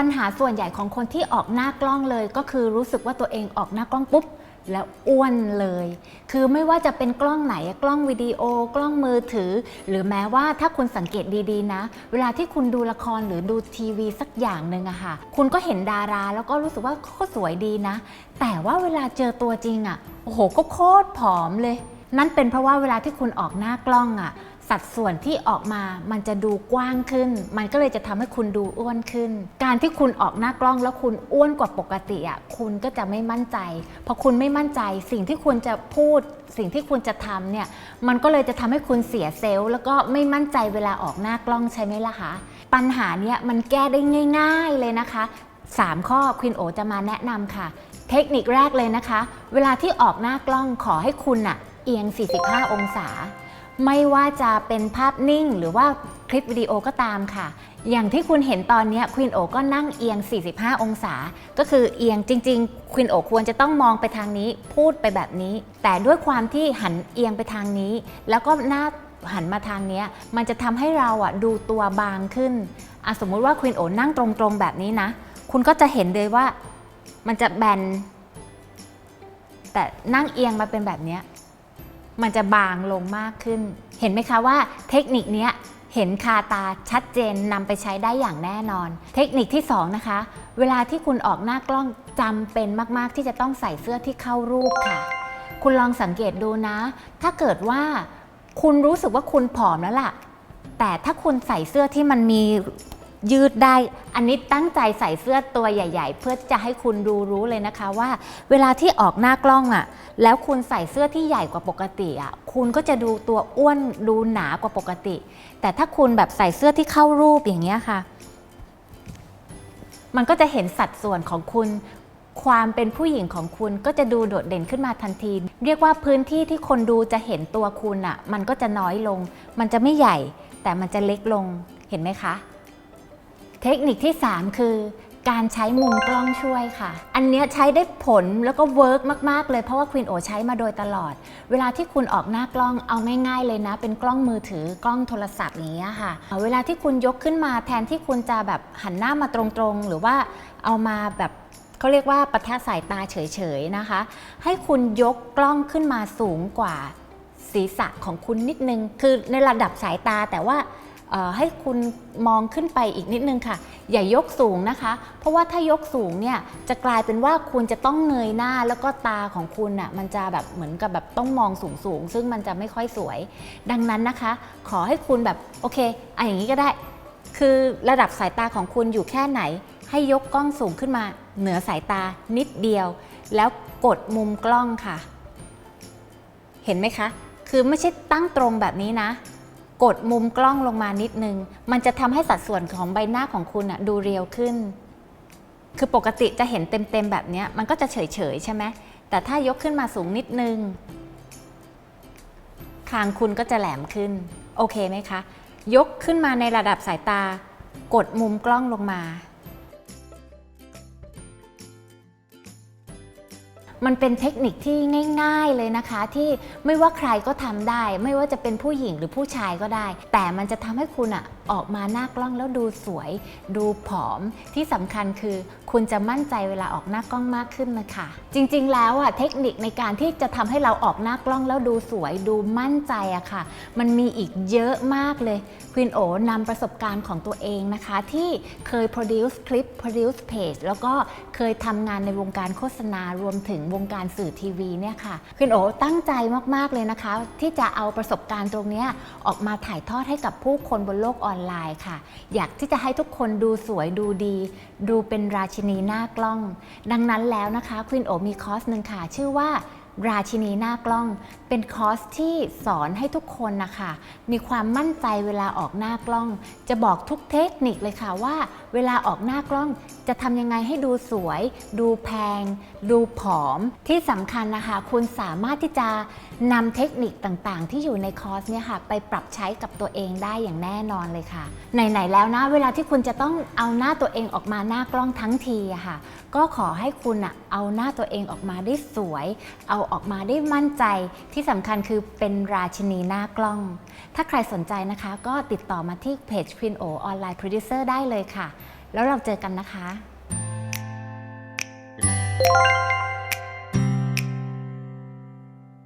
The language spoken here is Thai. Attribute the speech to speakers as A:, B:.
A: ปัญหาส่วนใหญ่ของคนที่ออกหน้ากล้องเลย ก็คือรู้สึกว่าตัวเองออกหน้ากล้องปุ๊บแล้วอ้วนเลย คือไม่ว่าจะเป็นกล้องไหน กล้องวิดีโอ กล้องมือถือ หรือแม้ว่าถ้าคุณสังเกตดีๆนะ เวลาที่คุณดูละครหรือดูทีวีสักอย่างหนึ่งอะค่ะ คุณก็เห็นดาราแล้วก็รู้สึกว่าเขาสวยดีนะ แต่ว่าเวลาเจอตัวจริงอะโอ้โห ก็โคตรผอมเลย นั่นเป็นเพราะว่าเวลาที่คุณออกหน้ากล้องอะ สัดส่วนที่ออกมามันจะดูกว้างขึ้น มันก็เลยจะทำให้คุณดูอ้วนขึ้น การที่คุณออกหน้ากล้องแล้วคุณอ้วนกว่าปกติอะคุณก็จะไม่มั่นใจพอคุณไม่มั่นใจสิ่งที่คุณจะพูด สิ่งที่คุณจะทำเนี่ยมันก็เลยจะทำให้คุณเสียเซลล์ แล้วก็ไม่มั่นใจเวลาออกหน้ากล้องใช่ไหมล่ะคะปัญหาเนี้ยมันแก้ได้ง่าย ๆเลยนะคะ 3 ข้อควินโอจะมาแนะนำค่ะ เทคนิคแรกเลยนะคะ เวลาที่ออกหน้ากล้องขอให้คุณอะเอียง 45 องศา ไม่ว่าจะเป็นภาพนิ่งหรือว่าคลิปวิดีโอก็ตามค่ะ อย่างที่คุณเห็นตอนนี้ควินโอก็นั่งเอียง 45 องศา ก็คือเอียงจริงๆควินโอควรจะต้องมองไปทางนี้พูดไปแบบนี้ แต่ด้วยความที่หันเอียงไปทางนี้ แล้วก็หน้าหันมาทางนี้มันจะทำให้เราอะดูตัวบางขึ้นสมมุติว่าควินโอนั่งตรงๆแบบนี้นะ คุณก็จะเห็นเลยว่ามันจะแบนแต่นั่งเอียงมาเป็นแบบนี้ มันจะบางลงมากขึ้น เห็นไหมคะว่าเทคนิคนี้เห็นคาตาชัดเจนนำไปใช้ได้อย่างแน่นอน เทคนิคที่ 2 นะคะ เวลาที่คุณออกหน้ากล้องจำเป็นมาก ๆ ที่จะต้องใส่เสื้อที่เข้ารูปค่ะ คุณลองสังเกตดูนะ ถ้าเกิดว่าคุณรู้สึกว่าคุณผอมแล้วล่ะ แต่ถ้าคุณใส่เสื้อที่มันมี ยืดได้ อันนี้ตั้งใจใส่เสื้อตัวใหญ่ ๆ เพื่อจะให้คุณดูรู้เลยนะคะว่า เวลาที่ออกหน้ากล้องอะ่ะ แล้วคุณใส่เสื้อที่ใหญ่กว่าปกติอะ่ะ คุณก็จะดูตัวอ้วนดูหนากว่าปกติ แต่ถ้าคุณแบบใส่เสื้อที่เข้ารูปอย่างเงี้ยค่ะ มันก็จะเห็นสัดส่วนของคุณ ความเป็นผู้หญิงของคุณก็จะดูโดดเด่นขึ้นมาทันที เรียกว่าพื้นที่ที่คนดูจะเห็นตัวคุณอะ่ะ มันก็จะน้อยลง มันจะไม่ใหญ่ แต่มันจะเล็กลง เห็นไหมคะ เทคนิคที่ 3 คือการใช้มุมกล้องช่วยค่ะ อันนี้ใช้ได้ผลแล้วก็เวิร์กมาก ๆ เลยเพราะว่าควีนโอใช้มาโดยตลอด เวลาที่คุณออกหน้ากล้องเอาง่ายๆเลยนะ เป็นกล้องมือถือกล้องโทรศัพท์อย่างเงี้ยค่ะ เวลาที่คุณยกขึ้นมาแทนที่คุณจะแบบหันหน้ามาตรงๆ หรือว่าเอามาแบบเขาเรียกว่าปะทะสายตาเฉยๆนะคะ ให้คุณยกกล้องขึ้นมาสูงกว่าศีรษะของคุณนิดนึง คือในระดับสายตาแต่ว่า ให้คุณมองขึ้นไปอีกนิดนึงค่ะ อย่ายกสูงนะคะ เพราะว่าถ้ายกสูงเนี่ยจะกลายเป็นว่าคุณจะต้องเงยหน้าแล้วก็ตาของคุณน่ะมันจะแบบเหมือนกับแบบต้องมองสูงสูงซึ่งมันจะไม่ค่อยสวย ดังนั้นนะคะ ขอให้คุณแบบโอเคอะอย่างนี้ก็ได้ คือระดับสายตาของคุณอยู่แค่ไหน ให้ยกกล้องสูงขึ้นมาเหนือสายตานิดเดียว แล้วกดมุมกล้องค่ะ เห็นไหมคะ คือไม่ใช่ตั้งตรงแบบนี้นะ กดมุมกล้องลงมานิดนึง มันจะทำให้สัดส่วนของใบหน้าของคุณอะดูเรียวขึ้น คือปกติจะเห็นเต็มๆแบบนี้มันก็จะเฉยๆใช่ไหมแต่ถ้ายกขึ้นมาสูงนิดนึง คางคุณก็จะแหลมขึ้น โอเคไหมคะ ยกขึ้นมาในระดับสายตา กดมุมกล้องลงมา มันเป็นเทคนิคที่ง่าย ๆเลยนะคะ ที่ไม่ว่าใครก็ทำได้ ไม่ว่าจะเป็นผู้หญิงหรือผู้ชายก็ได้ แต่มันจะทำให้คุณอะออกมาหน้ากล้องแล้วดูสวย ดูผอมที่สำคัญคือ คุณจะมั่นใจเวลาออกหน้ากล้องมากขึ้นนะคะ จริงๆ แล้วอะเทคนิคในการที่จะทำให้เราออกหน้ากล้องแล้วดูสวย ดูมั่นใจอะค่ะ มันมีอีกเยอะมากเลยควินโอนำประสบการณ์ของตัวเองนะคะ ที่เคย produce คลิป produce page แล้วก็เคยทำงานในวงการโฆษณารวมถึงวงการสื่อทีวีเนี่ยค่ะคุณโอตั้งใจมากๆเลยนะคะ ที่จะเอาประสบการณ์ตรงนี้ออกมาถ่ายทอดให้กับผู้คนบนโลกออนไลน์ค่ะ อยากที่จะให้ทุกคนดูสวยดูดี ดูเป็นราชินีหน้ากล้อง ดังนั้นแล้วนะคะคุณโอมีคอร์สหนึ่งค่ะ ชื่อว่า ราชินีหน้ากล้อง เป็นคอร์สที่สอนให้ทุกคนนะคะมีความมั่นใจเวลาออกหน้ากล้อง จะบอกทุกเทคนิคเลยค่ะว่า เวลาออกหน้ากล้อง จะทำยังไงให้ดูสวย ดูแพง ดูผอมที่สำคัญนะคะ คุณสามารถที่จะนำเทคนิคต่างๆ ที่อยู่ในคอร์สเนี่ยค่ะ ไปปรับใช้กับตัวเองได้อย่างแน่นอนเลยค่ะไหนๆแล้วนะเวลาที่คุณจะต้องเอาหน้าตัวเองออกมาหน้ากล้องทั้งทีอะค่ะ ก็ขอให้คุณอะเอาหน้าตัวเองออกมาได้สวย เอาออกมาได้มั่นใจที่สำคัญคือเป็นราชินีหน้ากล้อง ถ้าใครสนใจนะคะ ก็ติดต่อมาที่เพจ Queen O Online Producer ได้เลยค่ะ แล้วเราเจอกันนะคะ